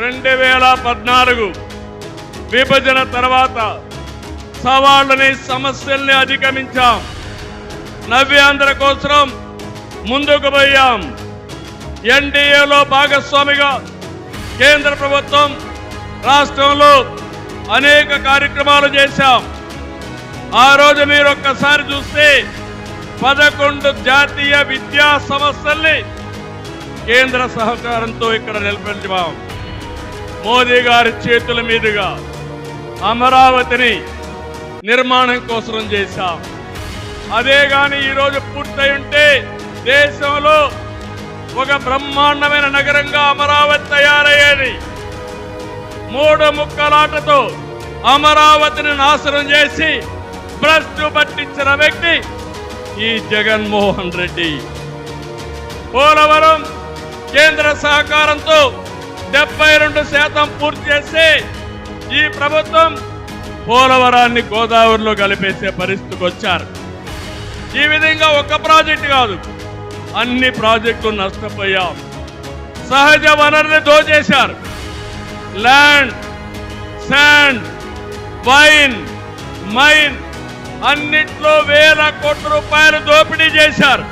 రెండు వేల పద్నాలుగు విభజన తర్వాత సవాళ్ళని సమస్యల్ని అధిగమించాం. నవ్యాంధ్ర కోసం ముందుకు పోయాం. ఎన్డీఏలో భాగస్వామిగా కేంద్ర ప్రభుత్వం రాష్ట్రంలో అనేక కార్యక్రమాలు చేశాం. ఆ రోజు మీరు ఒక్కసారి చూస్తే పదకొండు జాతీయ విద్యా సంస్థల్ని కేంద్ర సహకారంతో ఇక్కడ నిలబెట్టాం మోదీ గారి చేతుల మీదుగా అమరావతిని నిర్మాణం కోసం చేశాం. అదే గాని ఈరోజు పూర్తయి ఉంటే దేశంలో ఒక బ్రహ్మాండమైన నగరంగా అమరావతి తయారయ్యేది. మూడు ముక్కలాటతో అమరావతిని నాశనం చేసి భ్రష్టు పట్టించిన వ్యక్తి ఈ జగన్మోహన్ రెడ్డి. పోలవరం కేంద్ర సహకారంతో డెబ్బై రెండు శాతం పూర్తి చేస్తే ఈ ప్రభుత్వం పోలవరాన్ని గోదావరిలో కలిపేసే పరిస్థితికి వచ్చారు. ఈ విధంగా ఒక ప్రాజెక్టు కాదు అన్ని ప్రాజెక్టులు నష్టపోయాం. సహజ వనరుని దోచేశారు. ల్యాండ్ శాండ్ వైన్ మైన్ అన్నిట్లో వేల కోట్ల రూపాయలు దోపిడీ చేశారు.